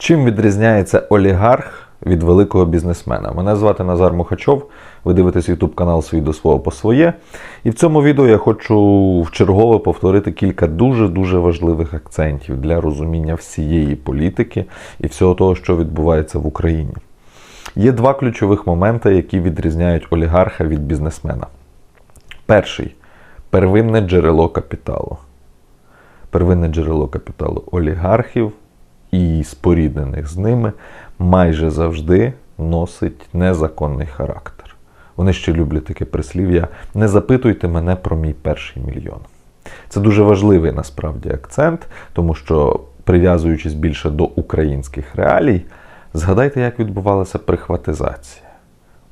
Чим відрізняється олігарх від великого бізнесмена? Мене звати Назар Мухачов. Ви дивитесь YouTube канал Свій до свого по своє. І в цьому відео я хочу вчергове повторити кілька дуже-дуже важливих акцентів для розуміння всієї політики і всього того, що відбувається в Україні. Є два ключових моменти, які відрізняють олігарха від бізнесмена. Перший первинне джерело капіталу. Первинне джерело капіталу олігархів і споріднених з ними майже завжди носить незаконний характер. Вони ще люблять таке прислів'я: не запитуйте мене про мій перший мільйон. Це дуже важливий насправді акцент, тому що, прив'язуючись більше до українських реалій, згадайте, як відбувалася прихватизація.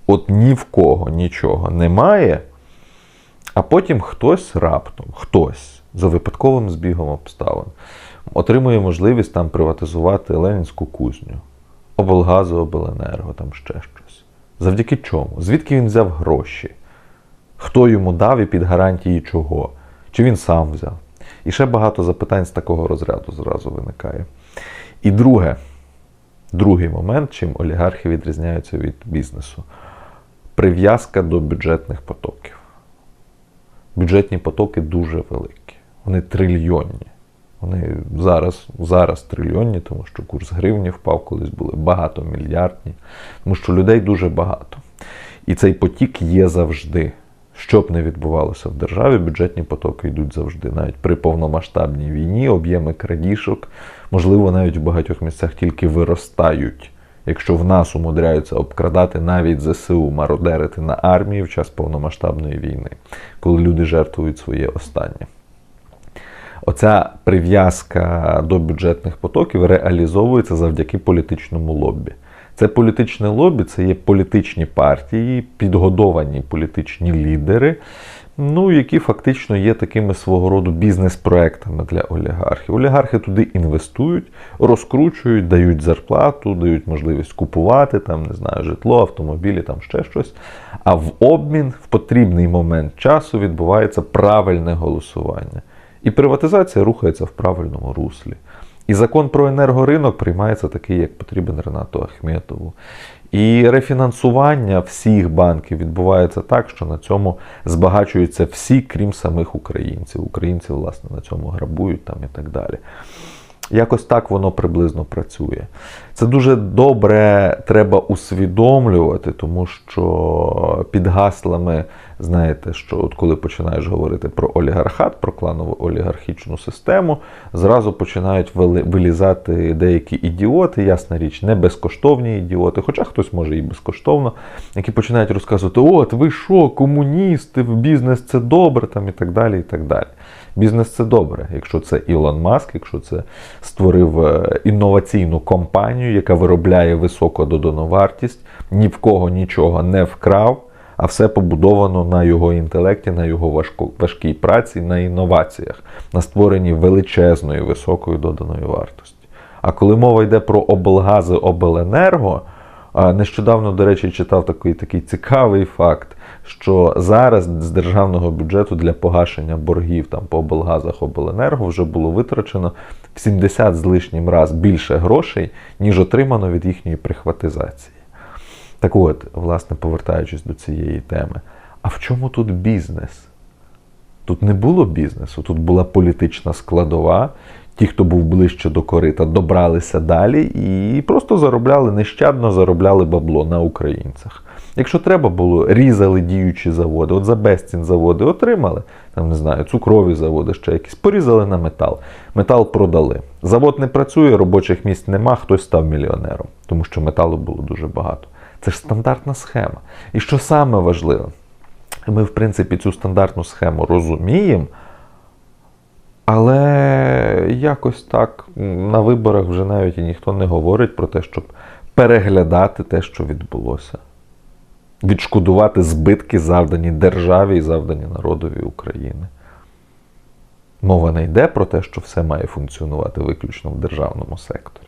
От ні в кого нічого немає, а потім хтось раптом, хтось за випадковим збігом обставин отримує можливість там приватизувати Ленінську кузню, облгазу, обленерго, там ще щось. Завдяки чому? Звідки він взяв гроші? Хто йому дав і під гарантії чого? Чи він сам взяв? І ще багато запитань з такого розряду зразу виникає. І друге, другий момент, чим олігархи відрізняються від бізнесу прив'язка до бюджетних потоків. Бюджетні потоки дуже великі, вони трильйонні. Вони зараз, зараз трильйонні, тому що курс гривні впав, колись були багатомільярдні, тому що людей дуже багато. І цей потік є завжди. Що б не відбувалося в державі, бюджетні потоки йдуть завжди. Навіть при повномасштабній війні об'єми крадіжок, можливо, навіть в багатьох місцях тільки виростають. Якщо в нас умудряються обкрадати навіть ЗСУ, мародерити на армії в час повномасштабної війни, коли люди жертвують своє останнє. Оця прив'язка до бюджетних потоків реалізовується завдяки політичному лоббі. Це політичне лобі, це є політичні партії, підгодовані політичні лідери, ну, які фактично є такими свого роду бізнес-проектами для олігархів. Олігархи туди інвестують, розкручують, дають зарплату, дають можливість купувати там, не знаю, житло, автомобілі, там ще щось. А в обмін в потрібний момент часу відбувається правильне голосування. І приватизація рухається в правильному руслі. І закон про енергоринок приймається такий, як потрібен Ренату Ахметову. І рефінансування всіх банків відбувається так, що на цьому збагачуються всі, крім самих українців. Українці, власне, на цьому грабують там і так далі. Якось так воно приблизно працює. Це дуже добре треба усвідомлювати, тому що під гаслами, знаєте, що от коли починаєш говорити про олігархат, про кланову олігархічну систему, зразу починають вилізати деякі ідіоти, ясна річ, не безкоштовні ідіоти, хоча хтось може і безкоштовно, які починають розказувати: от ви що, комуністи, бізнес це добре, там і так далі. і так далі. Бізнес це добре, якщо це Ілон Маск, якщо це створив е, інноваційну компанію, яка виробляє високу додану вартість, ні в кого нічого не вкрав, а все побудовано на його інтелекті, на його важко, важкій праці, на інноваціях, на створенні величезної високої доданої вартості. А коли мова йде про облгази обленерго, нещодавно, до речі, читав такий, такий цікавий факт що зараз з державного бюджету для погашення боргів там по облгазах обленерго вже було витрачено в 70 з лишнім раз більше грошей, ніж отримано від їхньої прихватизації. Так от, власне, повертаючись до цієї теми, а в чому тут бізнес? Тут не було бізнесу, тут була політична складова. Ті, хто був ближче до корита, добралися далі і просто заробляли нещадно заробляли бабло на українцях. Якщо треба було, різали діючі заводи, от за безцін заводи отримали, там не знаю, цукрові заводи, ще якісь, порізали на метал. Метал продали. Завод не працює, робочих місць нема, хтось став мільйонером, тому що металу було дуже багато. Це ж стандартна схема. І що саме важливе, ми, в принципі, цю стандартну схему розуміємо. Але якось так на виборах вже навіть ніхто не говорить про те, щоб переглядати те, що відбулося відшкодувати збитки, завдані державі і завдані народові України. Мова не йде про те, що все має функціонувати виключно в державному секторі.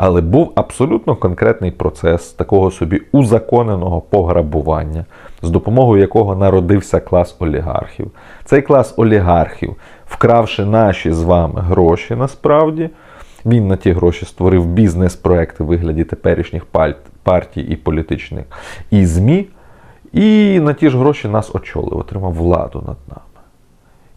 Але був абсолютно конкретний процес такого собі узаконеного пограбування, з допомогою якого народився клас олігархів. Цей клас олігархів, вкравши наші з вами гроші насправді, Він на ті гроші створив бізнес-проекти в вигляді теперішніх партій і політичних і ЗМІ, і на ті ж гроші нас очолив, отримав владу над нами.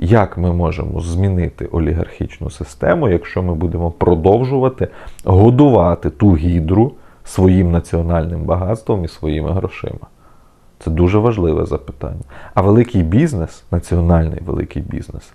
Як ми можемо змінити олігархічну систему, якщо ми будемо продовжувати годувати ту гідру своїм національним багатством і своїми грошима? Це дуже важливе запитання. А великий бізнес, національний великий бізнес,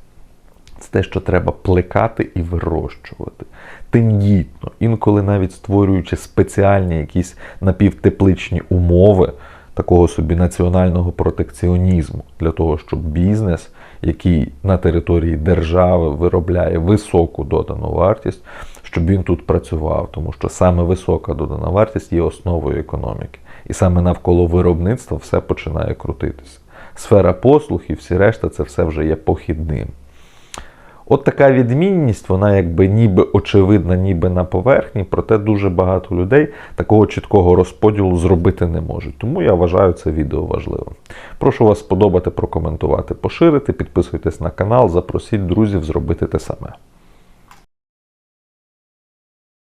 це те, що треба плекати і вирощувати. Тендітно, інколи навіть створюючи спеціальні якісь напівтепличні умови такого собі національного протекціонізму для того, щоб бізнес, який на території держави виробляє високу додану вартість, щоб він тут працював, тому що саме висока додана вартість є основою економіки. І саме навколо виробництва все починає крутитися. Сфера послуг і всі решта це все вже є похідним. От така відмінність, вона якби ніби очевидна, ніби на поверхні, проте дуже багато людей такого чіткого розподілу зробити не можуть. Тому я вважаю це відео важливим. Прошу вас сподобати, прокоментувати, поширити, підписуйтесь на канал, запросіть друзів зробити те саме.